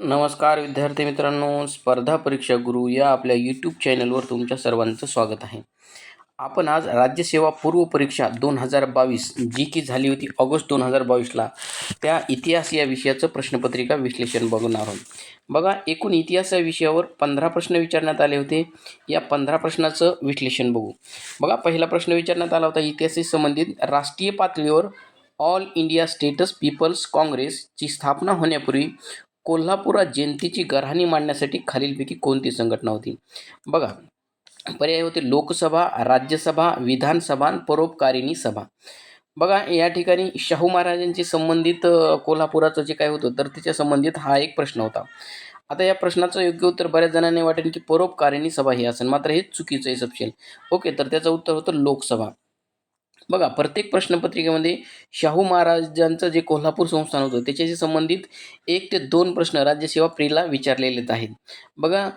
नमस्कार विद्यार्थी मित्रांनो स्पर्धा परीक्षा गुरु या आपल्या यूट्यूब चॅनलवर तुमच्या सर्वांचं स्वागत आहे. आपण आज राज्यसेवा पूर्व परीक्षा दोन हजार बावीस जी की झाली होती ऑगस्ट दोन हजार बावीसला त्या इतिहास या विषयाचं प्रश्नपत्रिका विश्लेषण बघणार आहोत. बघा एकूण इतिहास या विषयावर पंधरा प्रश्न विचारण्यात आले होते. या पंधरा प्रश्नाचं विश्लेषण बघू. बघा पहिला प्रश्न विचारण्यात आला होता इतिहासाशी संबंधित राष्ट्रीय पातळीवर ऑल इंडिया स्टेटस पीपल्स काँग्रेसची स्थापना होण्यापूर्वी कोल्हापुरात जयंतीची गरहाणी मांडण्यासाठी खालीलपैकी कोणती संघटना होती? बघा पर्याय होते लोकसभा राज्यसभा विधानसभा आणि परोपकारिणी सभा. बघा या ठिकाणी शाहू महाराजांशी संबंधित कोल्हापुराचं जे काय होतं तर त्याच्या संबंधित हा एक प्रश्न होता. आता या प्रश्नाचं योग्य उत्तर बऱ्याच जणांनी वाटेल की परोपकारिणी सभा ही असेल मात्र हे चुकीचं आहे सपशेल. ओके तर त्याचं उत्तर होतं लोकसभा. बघा प्रत्येक प्रश्नपत्रिकेमध्ये शाहू महाराजांचं जे कोल्हापूर संस्थान होतं त्याच्याशी संबंधित एक ते दोन प्रश्न राज्यसेवा प्रीला विचारलेले आहेत. बघा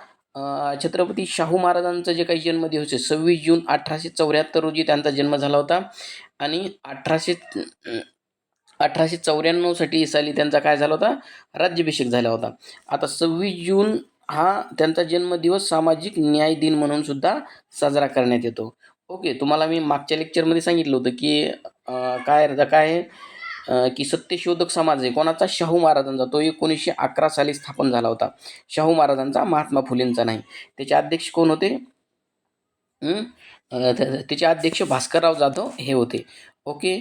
छत्रपती शाहू महाराजांचं जे काही जन्मदिवस आहे सव्वीस जून अठराशे चौऱ्याहत्तर रोजी त्यांचा जन्म झाला होता. आणि अठराशे अठराशे चौऱ्याण्णवसाठी साली त्यांचा काय झाला होता? राज्याभिषेक झाला होता. आता सव्वीस जून हा त्यांचा जन्मदिवस सामाजिक न्याय दिन म्हणून सुद्धा साजरा करण्यात येतो. ओके तुम्हाला मी मागच्या लेक्चरमध्ये सांगितलं होतं की काय काय काय आहे? की सत्यशोधक समाज आहे. कोणाचा? शाहू महाराजांचा. तो एकोणीसशे अकरा साली स्थापन झाला होता. शाहू महाराजांचा महात्मा फुलेंचा नाही. त्याचे अध्यक्ष कोण होते? त्याचे अध्यक्ष भास्करराव जाधव हे होते. ओके?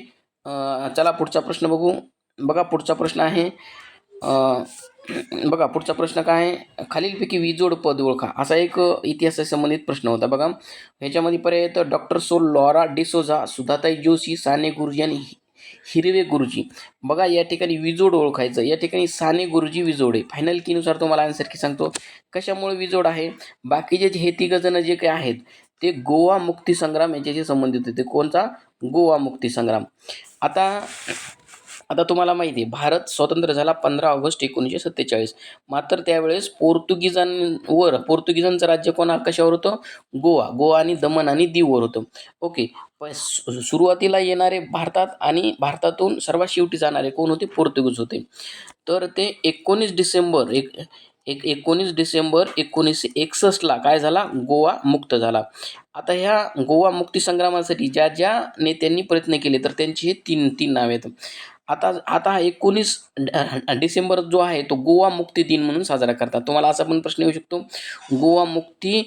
चला पुढचा प्रश्न बघू. बघा पुढचा प्रश्न आहे. बघा पुढचा प्रश्न काय आहे? खालीलपैकी विजोड पद ओळखा. असा एक इतिहासा संबंधित प्रश्न होता. बघा ह्याच्यामध्ये पर्याय येतं डॉक्टर सो लॉरा डिसोझा सुधाताई जोशी साने गुरुजी आणि हिरवे गुरुजी. बघा या ठिकाणी विजोड ओळखायचं. या ठिकाणी साने गुरुजी विजोड आहे. फायनल कीनुसार तुम्हाला आन्सर की सांगतो. कशामुळे विजोड आहे? बाकीचे जे हे तिघजणं जे काही आहेत ते गोवा मुक्ती संग्राम याच्याशी संबंधित होते. कोणता गोवा मुक्ती संग्राम. आता आता तुम्हाला माहिती आहे भारत स्वतंत्र झाला पंधरा ऑगस्ट एकोणीसशे सत्तेचाळीस. मात्र त्यावेळेस पोर्तुगीजांवर पोर्तुगीजांचं राज्य कोणा कशावर होतं? गोवा. गोवा आणि दमण आणि दीववर होतं. ओके. पण सु- सुरुवातीला येणारे भारतात आणि भारतातून सर्वात शेवटी जाणारे कोण होते? पोर्तुगीज होते. तर ते एकोणीस डिसेंबर एक एक एकोणीस डिसेंबर एकोणीसशे एकसष्टला काय झाला? गोवा मुक्त झाला. आता ह्या गोवा मुक्ती संग्रामासाठी ज्या ज्या नेत्यांनी प्रयत्न केले तर त्यांची हे तीन तीन नावे आहेत. आता आता हा एकोणीस डिसेंबर जो आहे तो गोवा मुक्ती दिन म्हणून साजरा करतात. तुम्हाला असा पण प्रश्न येऊ शकतो. गोवा मुक्ती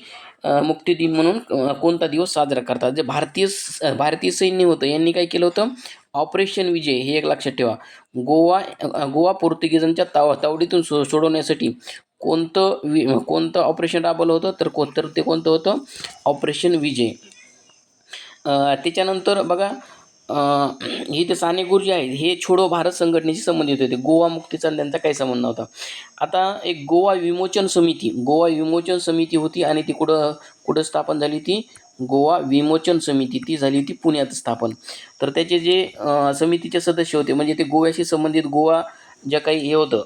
मुक्ती दिन म्हणून कोणता दिवस साजरा करतात? जे भारतीय स- भारतीय सैन्य होतं यांनी काय केलं होतं? ऑपरेशन विजय हे एक लक्षात ठेवा. गोवा गोवा पोर्तुगीजांच्या ताव तावडीतून सो सोडवण्यासाठी कोणतं वि कोणतं ऑपरेशन राबवलं होतं? तर कोण तर ते कोणतं होतं? ऑपरेशन विजय. त्याच्यानंतर बघा हे ते साने गुरुजी आहेत. हे छोडो भारत संघटनेशी संबंधित होते. गोवा मुक्तीचा त्यांचा काही संबंध नव्हता. आता एक गोवा विमोचन समिती गोवा विमोचन समिती होती आणि ती कुठं कुठं स्थापन झाली ती गोवा विमोचन समिती. ती झाली होती पुण्यात स्थापन. तर त्याचे जे समितीचे सदस्य होते म्हणजे ते गोव्याशी संबंधित गोवा ज्या काही हे होतं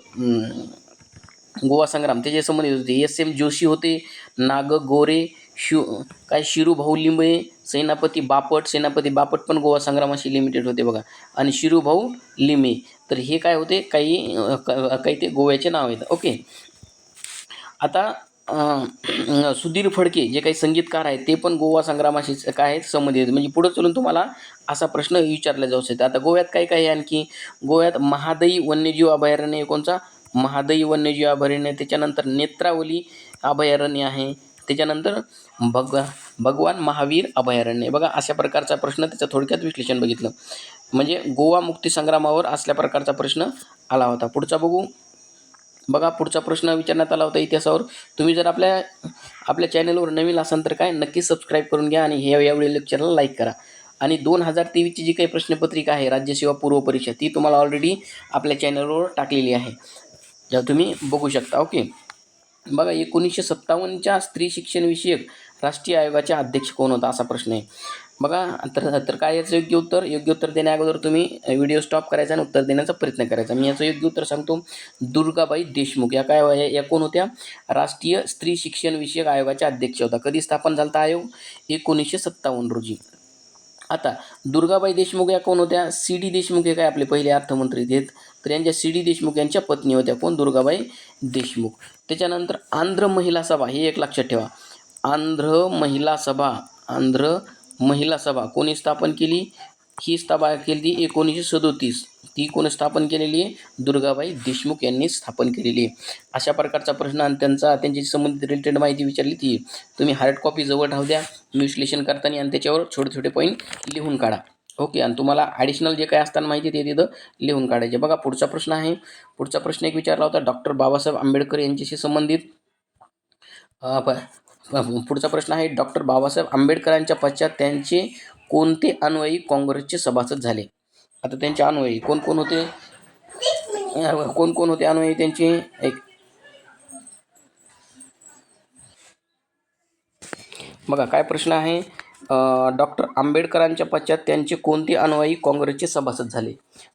गोवा संग्राम त्याच्या संबंधित होते. एस एम जोशी होते नाग गोरे शिव काय शिरूभाऊ लिंबे सेनापती बापट सेनापती बापट पण गोवा संग्रामाशी लिमिटेड होते बघा. आणि शिरूभाऊ लिमे तर हे काय होते? काही क- काही ते गोव्याचे नाव आहेत. ओके. आता सुधीर फडके जे काही संगीतकार आहेत ते पण गोवा संग्रामाशी काय आहेत? संबंधित म्हणजे पुढं चलून तुम्हाला असा प्रश्न विचारला जाऊ शकतो आता गोव्यात काय काय आहे आणखी? गोव्यात महादई वन्यजीव अभयारण्य कोणचा? महादई वन्यजीव अभयारण्य त्याच्यानंतर नेत्रावली अभयारण्य आहे. त्याच्यानंतर भग भगवान महावीर अभयारण्य. बघा अशा प्रकारचा प्रश्न त्याचं थोडक्यात विश्लेषण बघितलं. म्हणजे गोवा मुक्ती संग्रामावर असल्या प्रकारचा प्रश्न आला होता. पुढचा बघू. बघा पुढचा प्रश्न विचारण्यात आला होता इतिहासावर. तुम्ही जर आपल्या आपल्या चॅनलवर नवीन असाल तर काय नक्की सबस्क्राईब करून घ्या आणि हे यावेळी लेक्चरला लाईक करा. आणि दोन हजार तेवीसची जी काही प्रश्नपत्रिका आहे राज्यसेवा पूर्व परीक्षा ती तुम्हाला ऑलरेडी आपल्या चॅनलवर टाकलेली आहे. तुम्ही बघू शकता ओके बघा एकोणीसशे सत्तावन्नच्या स्त्री शिक्षणविषयक राष्ट्रीय आयोगाचे अध्यक्ष कोण होता असा प्रश्न आहे. बघा तर तर काय याचं योग्य उत्तर? योग्य उत्तर देण्याअगोदर तुम्ही व्हिडिओ स्टॉप करायचा आणि उत्तर देण्याचा प्रयत्न करायचा. मी याचं योग्य उत्तर सांगतो. दुर्गाबाई देशमुख. या काय या- या कोण होत्या? राष्ट्रीय स्त्री शिक्षण विषयक आयोगाच्या अध्यक्ष होता. कधी स्थापन झाला आयोग? एकोणीसशे सत्तावन्न रोजी. आता दुर्गाबाई देशमुख या कोण होत्या? सी डी देशमुख हे काय आपले पहिले अर्थमंत्री आहेत? तर यांच्या सी डी देशमुख यांच्या पत्नी होत्या. कोण? दुर्गाबाई देशमुख. त्याच्यानंतर आंध्र महिला सभा हे एक लक्षात ठेवा. आंध्र महिला सभा आंध्र महिला सभा कोणी स्थापन केली? ही स्थापा केली एकोणीसशे सदोतीस. ती कोणी स्थापन केलेली आहे? दुर्गाबाई देशमुख यांनी स्थापन केलेली आहे. अशा प्रकारचा प्रश्न आणि त्यांचा त्यांची संबंधित रिलेटेड माहिती विचारली ती. तुम्ही हार्ड कॉपी जवळ राहू द्या. विश्लेषण करताना आणि त्याच्यावर छोटे छोटे पॉईंट लिहून काढा. ओके आणि तुम्हाला ॲडिशनल जे काय असताना माहिती ते तिथं लिहून काढायचे. बघा पुढचा प्रश्न आहे. पुढचा प्रश्न एक विचारला होता डॉक्टर बाबासाहेब आंबेडकर यांच्याशी संबंधित. प- पुढचा प्रश्न आहे डॉक्टर बाबासाहेब आंबेडकरांच्या पश्चात त्यांचे कोणते अन्वयी काँग्रेसचे सभासद झाले? आता त्यांचे अन्वयी कोण कोण होते? कोण कोण होते अन्वयी त्यांचे? एक. बघा काय प्रश्न आहे? डॉक्टर आंबेडकरांच्या पश्चात त्यांचे कोणते अनुयायी काँग्रेसचे सभासद झाले?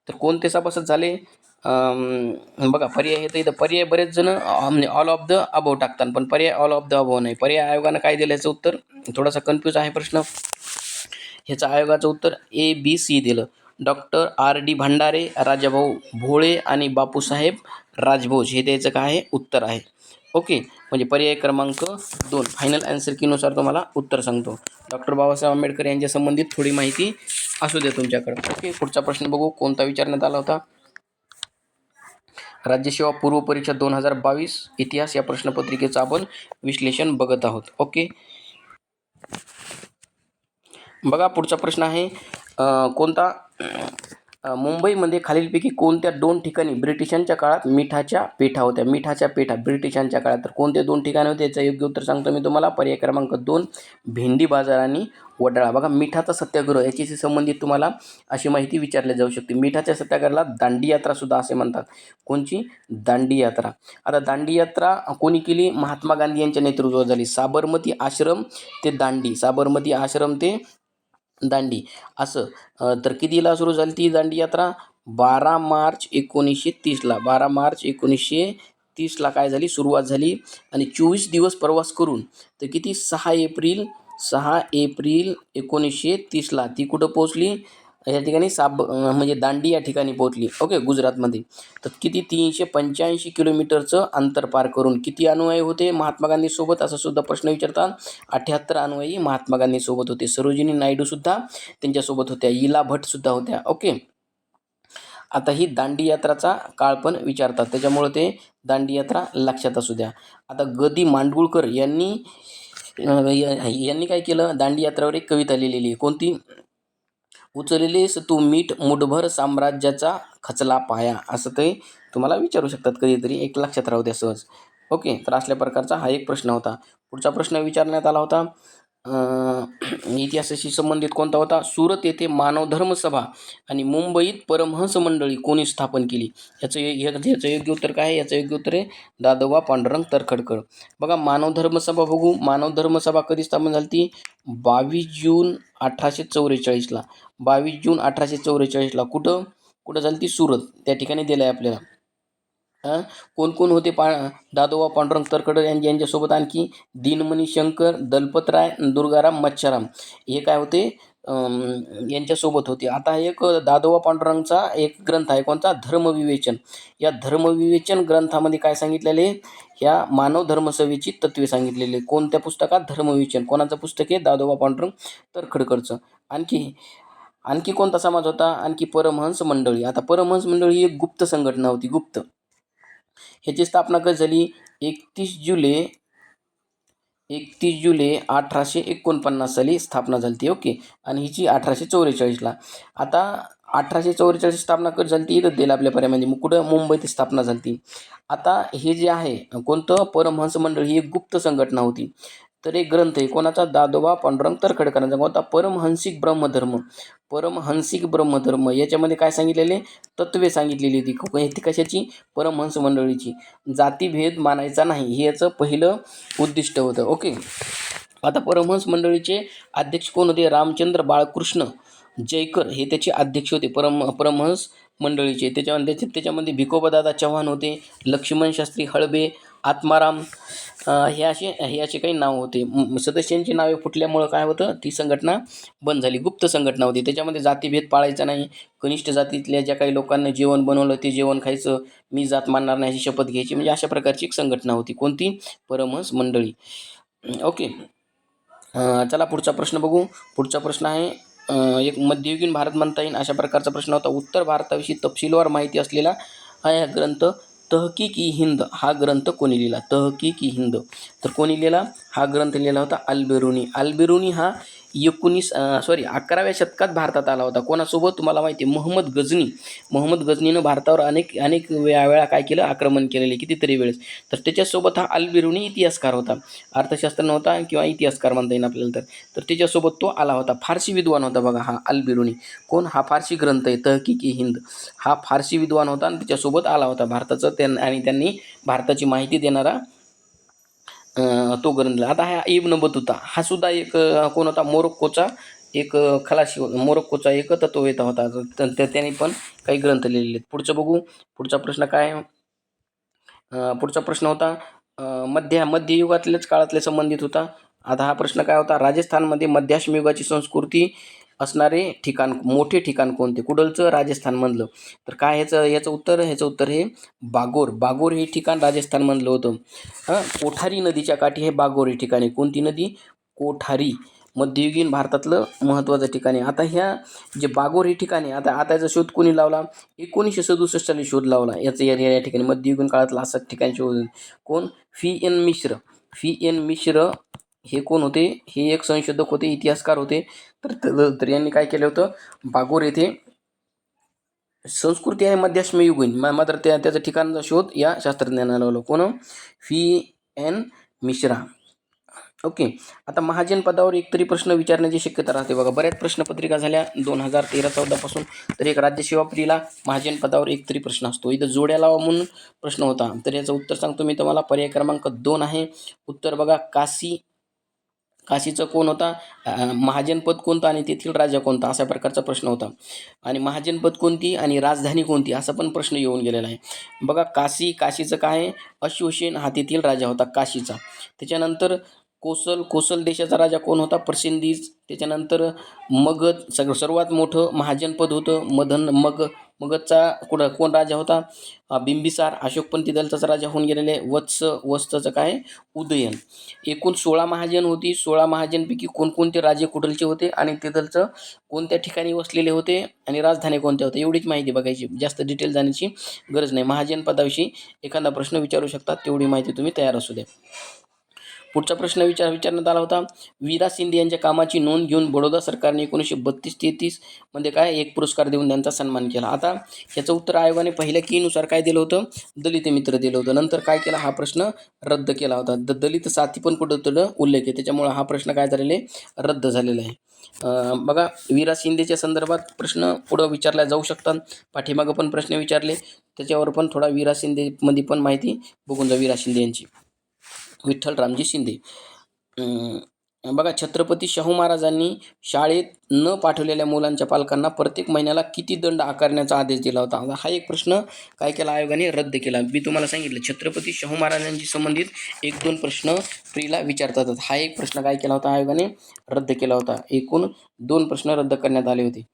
तर कोणते सभासद झाले? बघा पर्याय हे तर इथं पर्याय बरेच जण ऑल ऑफ द अभाव टाकतात. पण पर्याय ऑल ऑफ द अभाव नाही. पर्याय आयोगानं काय दिलं याचं उत्तर? थोडासा कन्फ्यूज आहे प्रश्न. ह्याचं आयोगाचं उत्तर ए बी सी दिलं. Doctor R D Bhandare Rajabhau Bhole आणि बापूसाहेब राजभोज. हे त्याचं काय आहे? उत्तर आहे. ओके. म्हणजे पर्याय क्रमांक दोन. फायनल आन्सर कीनुसार तुम्हाला उत्तर सांगतो. डॉक्टर बाबासाहेब आंबेडकर यांच्या संबंधित थोडी माहिती असू द्या तुमच्याकडे. ओके पुढचा प्रश्न बघू. कोणता विचारण्यात आला होता? राज्यसेवा पूर्व परीक्षा दोन हजार बावीस इतिहास या प्रश्नपत्रिकेचं आपण विश्लेषण बघत आहोत. ओके बघा पुढचा प्रश्न आहे. कोणता मुंबईमध्ये खालीलपैकी कोणत्या दोन ठिकाणी ब्रिटिशांच्या काळात मिठाच्या पेठा होत्या? मिठाच्या पेठा ब्रिटिशांच्या काळात. तर कोणते दोन ठिकाणे होते? याचं योग्य उत्तर सांगतो मी तुम्हाला. पर्याय क्रमांक दोन भेंडी बाजार आणि वडाळा. बघा मिठाचा सत्याग्रह याच्याशी संबंधित तुम्हाला अशी माहिती विचारली जाऊ शकते. मिठाच्या सत्याग्रहाला दांडी यात्रासुद्धा असे म्हणतात. कोणची? दांडी यात्रा. आता दांडी यात्रा कोणी केली? महात्मा गांधी यांच्या नेतृत्वात झाली साबरमती आश्रम ते दांडी. साबरमती आश्रम ते दांडी. असं तर कितीला सुरू झाली ती दांडी यात्रा? बारा मार्च एकोणीसशे तीसला. बारा मार्च एकोणीसशे तीसला काय झाली? सुरुवात झाली. आणि चोवीस दिवस प्रवास करून तर किती? सहा एप्रिल सहा एप्रिल एकोणीसशे तीसला. ती कुठं पोहोचली? या ठिकाणी साब म्हणजे दांडी या ठिकाणी पोहोचली. ओके गुजरातमध्ये. तर किती? तीनशे पंच्याऐंशी किलोमीटरचं अंतर पार करून किती अनुयायी होते? महात्मा गांधीसोबत असा सुद्धा प्रश्न विचारतात अठ्याहत्तर अनुयायी महात्मा गांधीसोबत होते. सरोजिनी नायडूसुद्धा त्यांच्यासोबत होत्या. इला भट्टसुद्धा होत्या. ओके. आता ही दांडी यात्राचा काळ पण विचारतात. त्याच्यामुळं ते दांडी यात्रा लक्षात असू द्या. आता गदी मांडगुळकर यांनी यांनी काय केलं? दांडी यात्रावर एक कविता लिहिलेली आहे. कोणती? उचललेस तू मीठ मुठभर साम्राज्याचा खचला पाया असं ते तुम्हाला विचारू शकतात कधीतरी. एक लक्षात राहू द्या सहज. ओके तर असल्या प्रकारचा हा एक प्रश्न होता. पुढचा प्रश्न विचारण्यात आला होता. इतिहासाशी संबंधित कोणता होता? सुरत येथे मानव धर्म सभा आणि मुंबईत परमहंस मंडळी कोणी स्थापन केली? याचं याचं योग्य उत्तर काय आहे? याचं योग्य उत्तर आहे दादोबा पांडुरंग तरखडकर. बघा मानव धर्मसभा बघू. मानव धर्मसभा कधी स्थापन झाली ती? बावीस जून अठराशे चौवेचाळीसला बावीस जून अठराशे चौवेचाळीसला कुठं? कुठं झाली ती? सुरत. त्या ठिकाणी दिलं आहे आपल्याला. हां? कोण कोण होते? पा दादोबा पांडुरंग तरखडकर यांच्या यांच्यासोबत आणखी दिनमणी शंकर दलपतराय दुर्गाराम मच्छाराम. हे काय होते? यांच्यासोबत होते. आता एक दादोबा पांडुरंगचा एक ग्रंथ आहे. कोणता? धर्मविवेचन. या धर्मविवेचन ग्रंथामध्ये काय सांगितलेले? ह्या मानव धर्मसभेची तत्वे सांगितलेले. कोणत्या पुस्तकात? धर्मविवेचन. कोणाचं पुस्तक आहे? दादोबा पांडुरंग तरखडकरचं. आणखी आणखी कोणता समाज होता? आणखी परमहंस मंडळी. आता परमहंस मंडळी ही एक गुप्त संघटना होती. गुप्त. ह्याची स्थापना कधी झाली? एकतीस जुलै एकतीस जुलै अठराशे एकोणपन्नास साली स्थापना झाली ती ओके. आणि हिची अठराशे चौवेचाळीसला आता अठराशे चौवेचाळीस स्थापना कधी झाली ती इथं दिलं आपल्या पर्यामध्ये म्हणजे मग कुठं मुंबईत स्थापना झाली ती आता हे जे आहे कोणतं परमहंस मंडळ ही एक गुप्त संघटना होती. तर एक ग्रंथ आहे कोणाचा दादोबा पांडुरंग तरखडकरांचा कोणता? परमहंसिक ब्रह्मधर्म. परमहंसिक ब्रह्मधर्म. याच्यामध्ये काय सांगितलेले? तत्वे सांगितलेली होती ती कशाची? परमहंस मंडळीची. जातीभेद मानायचा नाही. हे याचं पहिलं उद्दिष्ट होतं. ओके? आता परमहंस मंडळीचे अध्यक्ष कोण होते? रामचंद्र बाळकृष्ण जयकर हे त्याचे अध्यक्ष होते. परम परमहंस मंडळीचे. त्याच्यामध्ये त्याच्या त्याच्यामध्ये भिकोबादादा चव्हाण होते लक्ष्मण शास्त्री हळबे आत्माराम हे असे हे असे काही नाव होते. सदस्यांची नावे फुटल्यामुळं काय होतं ती संघटना बंद झाली. गुप्त संघटना होती. त्याच्यामध्ये जातीभेद पाळायचा नाही. कनिष्ठ जातीतल्या ज्या काही लोकांना जेवण बनवलं ते जेवण खायचं मी जात मानणार नाही अशी शपथ घ्यायची. म्हणजे अशा प्रकारची एक संघटना होती. कोणती? परमहंस मंडळी. ओके. चला पुढचा प्रश्न बघू. पुढचा प्रश्न आहे एक मध्ययुगीन भारत म्हणता येईल अशा प्रकारचा प्रश्न होता. उत्तर भारताविषयी तपशीलवार माहिती असलेला हा या ग्रंथ तहकीक ई हिंद हा ग्रंथ कोणी लिहिला? तहकीक ई हिंद. तर कोणी लिहिला? हा ग्रंथ लिहिला होता अल्बेरुनी. अल्बेरुनी हा एकोणीस सॉरी अकराव्या शतकात भारतात आला होता. कोणासोबत? तुम्हाला माहिती आहे मोहम्मद गजनी. मोहम्मद गजनीनं भारतावर अनेक अनेक वेळा वेळा काय केलं? आक्रमण केलेले कितीतरी वेळेस. तर त्याच्यासोबत हा अल्बिरुनी इतिहासकार होता. अर्थशास्त्र नव्हता किंवा इतिहासकार म्हणता येईल आपल्याला तर. तर त्याच्यासोबत तो आला होता. फारसी विद्वान होता बघा हा अल्बिरुनी. कोण? हा फारसी ग्रंथ आहे तहकीकी हिंद. हा फारसी विद्वान होता आणि त्याच्यासोबत आला होता भारताचं. त्यां आणि त्यांनी भारताची माहिती देणारा तो ग्रंथ लिहिला. आता हा इब्न बतुता हा सुद्धा एक कोण होता? मोरोक्कोचा एक खलाशी होता. मोरोक्कोचा एक तत्ववेता होता. तर त्या- त्याने पण काही ग्रंथ लिहिलेले आहेत. पुढचं बघू. पुढचा प्रश्न काय पुढचा प्रश्न होता मध्य मध्ययुगातल्याच काळातले संबंधित होता. आता हा प्रश्न काय होता? राजस्थानमध्ये मध्याश्मयुगाची संस्कृती असणारे ठिकाण मोठे ठिकाण कोणते? कुडलचं राजस्थानमधलं. तर काय ह्याचं याचं उत्तर? ह्याचं उत्तर हे बागोर. बागोर हे ठिकाण राजस्थानमधलं होतं. हां? कोठारी नदीच्या काठी हे बागोर हे ठिकाण आहे. कोणती नदी? कोठारी. मध्ययुगीन भारतातलं महत्त्वाचं ठिकाण आहे. आता ह्या जे बागोर हे ठिकाण आहे आता आता याचा शोध कोणी लावला? एकोणीसशे सदुसष्ट साली शोध लावला. याचं या या ठिकाणी मध्ययुगीन काळातला असं ठिकाण शोध. कोण? P N. Mishra. P N. Mishra हे कोण होते? हे एक संशोधक होते इतिहासकार होते. तर तर- तर यांनी काय केलं होतं? बागोर येथे संस्कृती आहे मध्याश्मयुगीन मात्र त्या त्याचं ठिकाणचा शोध या शास्त्रज्ञांना लावला. कोण? P N. मिश्रा. ओके. आता महाजन पदावर एकतरी प्रश्न विचारण्याची शक्यता राहते बघा. बऱ्याच प्रश्नपत्रिका झाल्या दोन हजार तेरा चौदापासून तर एक राज्यसेवा प्रियला महाजन पदावर एकतरी प्रश्न असतो. इथं जोड्या लावा म्हणून प्रश्न होता. तर याचं उत्तर सांगतो मी तुम्हाला. पर्याय क्रमांक दोन आहे. उत्तर बघा काशी काशीचं कोण होता? महाजनपद कोणतं आणि तेथील राजा कोणता? अशा प्रकारचा प्रश्न होता. आणि महाजनपद कोणती आणि राजधानी कोणती? असा पण प्रश्न येऊन गेलेला आहे. बघा काशी काशीचं काय आहे? अश्वसेन हा तेथील राजा होता काशीचा. त्याच्यानंतर कोसल कोसल देशाचा राजा कोण होता? प्रसिंधीज. त्याच्यानंतर मगध सगळं सर्वात मोठं महाजनपद होतं मदन मग मगधचा कुठं कोण राजा होता? बिंबिसार अशोक पण तिथलचाच राजा होऊन गेलेले आहे. वत्स वत्सचं काय? उदयन. एकूण सोळा महाजन होती. सोळा महाजनपैकी कोणकोणते राजे कुठलचे होते आणि तिथलचं कोणत्या ठिकाणी वसलेले होते आणि राजधानी कोणत्या होत्या एवढीच माहिती बघायची. जास्त डिटेल जाण्याची गरज नाही. महाजन पदाविषयी एखादा प्रश्न विचारू शकतात तेवढी माहिती तुम्ही तयार असू द्या. पुढचा प्रश्न विचार विचारण्यात आला होता. वीरा शिंदे यांच्या कामाची नोंद घेऊन बडोदा सरकारने एकोणीसशे बत्तीस तेहतीसमध्ये काय एक पुरस्कार देऊन त्यांचा सन्मान केला. आता याचं उत्तर आयोगाने पहिल्या कीनुसार काय दिलं होतं? दलित मित्र दिलं होतं. नंतर काय केला? हा प्रश्न रद्द केला होता. द दलित साथी पण कुठं उल्लेख आहे. त्याच्यामुळे हा प्रश्न काय झालेला आहे? रद्द झालेला आहे. बघा वीरा शिंदेच्या संदर्भात प्रश्न पुढं विचारल्या जाऊ शकतात. पाठीमागं पण प्रश्न विचारले. त्याच्यावर पण थोडा वीरा शिंदेमध्ये पण माहिती बघून जा वीरा शिंदे यांची. विठ्ठल रामजी शिंदे. बघा छत्रपती शाहू महाराजांनी शाळेत न पाठवलेल्या मुलांच्या पालकांना प्रत्येक महिन्याला किती दंड आकारण्याचा आदेश दिला होता? हा एक प्रश्न काय केला? आयोगाने रद्द केला. मी तुम्हाला सांगितलं छत्रपती शाहू महाराजांशी संबंधित एक दोन प्रश्न फ्रीला विचारतात. हा एक प्रश्न काय केला होता? आयोगाने रद्द केला होता. एकूण दोन प्रश्न रद्द करण्यात आले होते.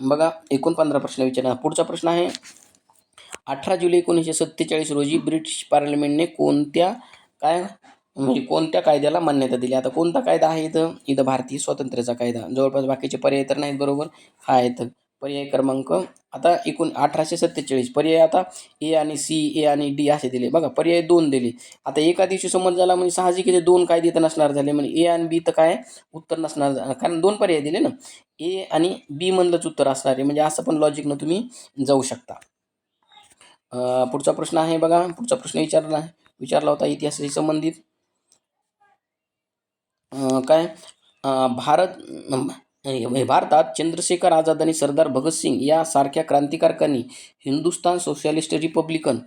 बघा एकूण पंधरा प्रश्न विचारणार पुढचा प्रश्न आहे अठरा जुलै एकोणीसशे सत्तेचाळीस रोजी ब्रिटिश पार्लमेंटने कोणत्या काय? म्हणजे कोणत्या कायद्याला मान्यता दिली? आता कोणता कायदा आहे इथं? इथं भारतीय स्वातंत्र्याचा कायदा. जवळपास बाकीचे पर्याय तर नाहीत बरोबर? हा इथं पर्याय क्रमांक आता एकूण अठराशे सत्तेचाळीस. पर्याय आता ए आणि सी ए आणि डी असे दिले. बघा पर्याय दोन दिले. आता एका दिवशी समज झाला म्हणजे साहजिक दोन कायदे तर नसणार झाले. म्हणजे ए आणि बी तर काय? उत्तर नसणार कारण दोन पर्याय दिले ना. ए आणि बी मधलंच उत्तर असणार आहे. म्हणजे असं पण लॉजिकनं तुम्ही जाऊ शकता. पुढचा प्रश्न आहे बघा. पुढचा प्रश्न विचारला. आहे विचारला होता इतिहासाशी संबंधित. काय? भारत भारतात चंद्रशेखर आझाद आणि सरदार भगतसिंग यासारख्या क्रांतिकारकांनी हिंदुस्तान सोशलिस्ट रिपब्लिकन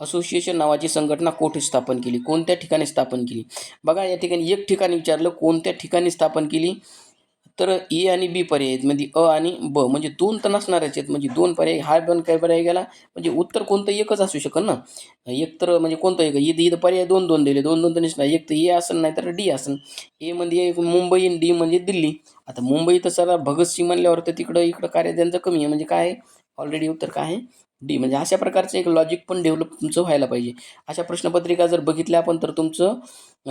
असोसिएशन नावाची संघटना कोठे स्थापन केली? कोणत्या ठिकाणी स्थापन केली? बघा या ठिकाणी एक ठिकाणी विचारलं कोणत्या ठिकाणी स्थापन केली? तर ए आणि बी पर्याय आहेत. म्हणजे अ आणि ब म्हणजे दोन तर नसणारच आहेत. म्हणजे दोन पर्याय हा पण काय पर्याय गेला? म्हणजे उत्तर कोणतं एकच असू शकेल ना? एक तर म्हणजे कोणतं एक? इथं इथं पर्याय दोन दोन दिले. दोन दोन तर नसणार एक तर ए असेल नाही तर डी असेल ए म्हणजे मुंबई आणि डी म्हणजे दिल्ली. आता मुंबई तर सर भगतसिंग म्हणल्यावर तर तिकडं इकडं कार्य त्यांचं कमी आहे. म्हणजे काय आहे? ऑलरेडी उत्तर काय आहे? डी म्हणजे अशा प्रकारचं एक लॉजिक पण डेव्हलप तुमचं व्हायला पाहिजे. अशा प्रश्नपत्रिका जर बघितल्या आपण तर तुमचं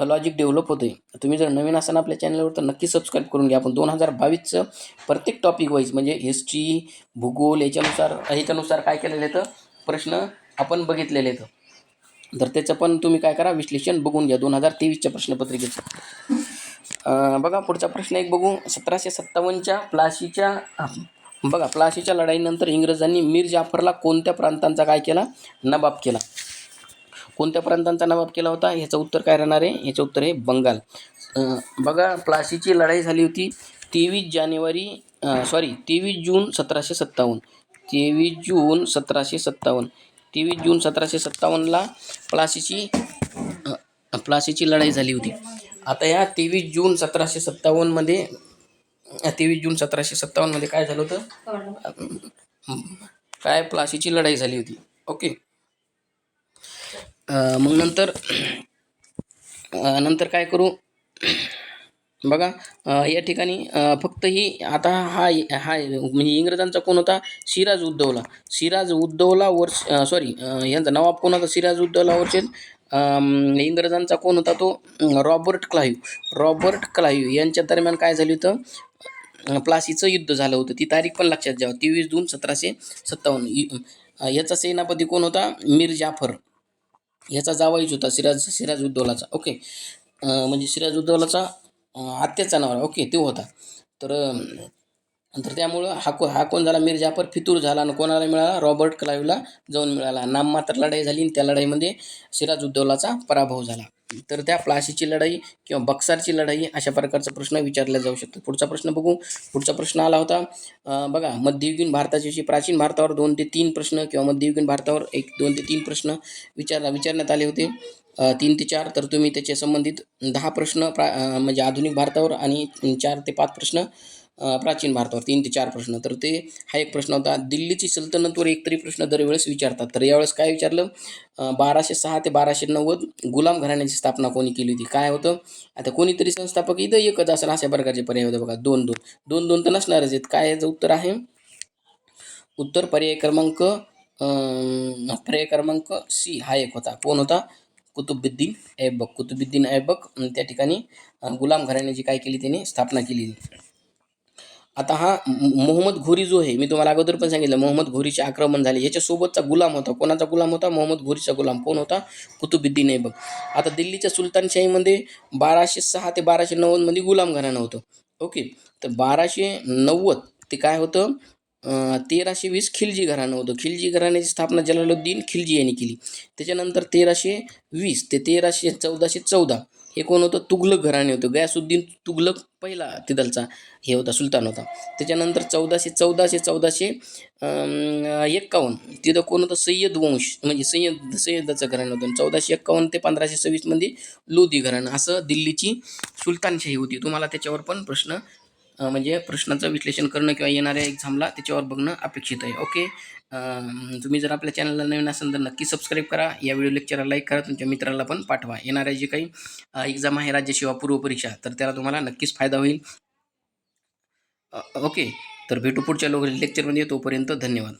लॉजिक डेव्हलप होते तुम्ही जर नवीन असाल आपल्या चॅनलवर तर नक्की सबस्क्राईब करून घ्या. आपण दोन हजार बावीसचं प्रत्येक टॉपिक वाईज म्हणजे हिस्ट्री भूगोल याच्यानुसार ह्याच्यानुसार काय केलेलं तर प्रश्न आपण बघितलेले आहेत तर त्याचं पण तुम्ही काय करा विश्लेषण बघून घ्या दोन हजार तेवीसच्या प्रश्नपत्रिकेचं. बघा पुढचा प्रश्न एक बघू. सतराशे सत्तावन्नच्या प्लाशीच्या बघा प्लाशीच्या लढाईनंतर इंग्रजांनी मीर जाफरला कोणत्या प्रांतांचा काय केला? नबाब केला. कोणत्या प्रांतांचा नबाब केला होता? ह्याचं उत्तर काय राहणार आहे? ह्याचं उत्तर आहे बंगाल. बघा प्लासीची लढाई झाली होती तेवीस जानेवारी सॉरी तेवीस जून सतराशे सत्तावन्न. तेवीस जून सतराशे सत्तावन्न. तेवीस जून सतराशे सत्तावन्नला प्लासीची प्लासीची लढाई झाली होती. आता या तेवीस जून सतराशे सत्तावन्नमध्ये तेवीस जून सतराशे सत्तावन्नमध्ये काय झालं होतं? काय प्लासीची लढाई झाली होती. ओके. मग नंतर नंतर काय करू? बघा या ठिकाणी फक्त ही आता हा हा म्हणजे इंग्रजांचा कोण होता? सिराज उद्दौला सिराज उद्दौला वर्ष सॉरी यांचा नवाब कोण होता? सिराज उद्दौला वर्षेल अं, इंग्रजांचा कोण होता तो? रॉबर्ट क्लाईव्ह रॉबर्ट क्लाईव्ह यांच्या दरम्यान काय झालं होतं? प्लासीचं युद्ध झालं होतं. ती तारीख पण लक्षात घ्यावं तेवीस जून सतराशे सत्तावन्न. याचा सेनापती कोण होता? मीर जाफर. याचा जावाईच होता सिराज सिराज उद्दौलाचा ओके म्हणजे सिराज उद्दौलाचा आत्याचा नवरा. ओके तो होता. तर तर त्यामुळं हा को हा कोण झाला? मीर जाफर फितूर झाला आणि कोणाला मिळाला? रॉबर्ट क्लाईव्हला जाऊन मिळाला. नाममात्र लढाई झाली आणि त्या लढाईमध्ये सिराज उद्दौलाचा पराभव झाला. तर त्या प्लाशीची लढाई किंवा बक्सारची लढाई अशा प्रकारचा प्रश्न विचारला जाऊ शकतो. पुढचा प्रश्न बघू. पुढचा प्रश्न आला होता बघा मध्ययुगीन भारताच्या विषयी प्राचीन भारतावर दोन ते तीन प्रश्न किंवा मध्ययुगीन भारतावर एक दोन ते तीन प्रश्न विचारला विचारण्यात आले होते. तीन ते चार तर तुम्ही त्याच्या संबंधित दहा प्रश्न प्रा म्हणजे आधुनिक भारतावर आणि चार ते पाच प्रश्न प्राचीन भारतावर तीन ते चार प्रश्न. तर ते हा एक प्रश्न होता. दिल्लीची सल्तनतवर एकतरी प्रश्न दरवेळेस विचारतात. तर यावेळेस काय विचारलं? बाराशे सहा ते बाराशे नव्वद गुलाम घराण्याची स्थापना कोणी केली होती? काय होतं? आता कोणीतरी संस्थापक इथं एकच असेल अशा प्रकारचे पर्याय होते बघा. दोन दोन. दोन दोन तर नसणारच आहेत. काय याचं उत्तर आहे? उत्तर पर्याय क्रमांक पर्याय क्रमांक सी हा एक होता. कोण होता? कुतुबुद्दीन ऐबक. कुतुबुद्दीन ऐबक त्या ठिकाणी गुलाम घराण्याची काय केली त्याने? स्थापना केली. आता हा मोहम्मद घोरी जो आहे मी तुम्हाला अगोदर पण सांगितलं मोहम्मद घोरीचे आक्रमण झाले. याच्यासोबतचा गुलाम होता. कोणाचा गुलाम होता? मोहम्मद घोरीचा गुलाम. कोण होता? कुतुबुद्दीन ऐबक. आता दिल्लीच्या सुलतानशाहीमध्ये बाराशे सहा ते बाराशे नव्वदमध्ये गुलाम घराणं होतं. ओके? तर बाराशे नव्वद ते काय होतं? तेराशे वीस खिलजी घराणं होतं. खिलजी घराण्याची स्थापना जलालुद्दीन खिलजी यांनी केली. त्याच्यानंतर तेराशे वीस ते तेराशे चौदाशे चौदा हे कोण होतं? तुघलक घराणे होतं. गयासुद्दीन तुघलक पहिला तिथलचा हे होता सुलतान होता. त्याच्यानंतर चौदाशे चौदाशे चौदाशे एक्कावन्न. तिथं कोण होतं? सय्यद वंश म्हणजे सय्यद सय्यदाचं घराणं होतं. चौदाशे एक्कावन्न ते पंधराशे सव्वीसमध्ये लोधी घराणं. असं दिल्लीची सुलतानशाही होती. तुम्हाला त्याच्यावर पण प्रश्न म्हणजे प्रश्नाचं विश्लेषण करणं किंवा येणाऱ्या एक्झामला त्याच्यावर बघणं अपेक्षित आहे. ओके तुम्ही जर आपल्या चॅनलला नवीन असाल तर नक्की सबस्क्राईब करा. या व्हिडिओ लेक्चरला लाईक करा. तुमच्या मित्राला पण पाठवा. येणाऱ्या जे काही एक्झाम आहे राज्यसेवा पूर्वपरीक्षा तर त्याला तुम्हाला नक्कीच फायदा होईल. ओके तर भेटू पुढच्या लोक लेक्चरमध्ये तोपर्यंत धन्यवाद.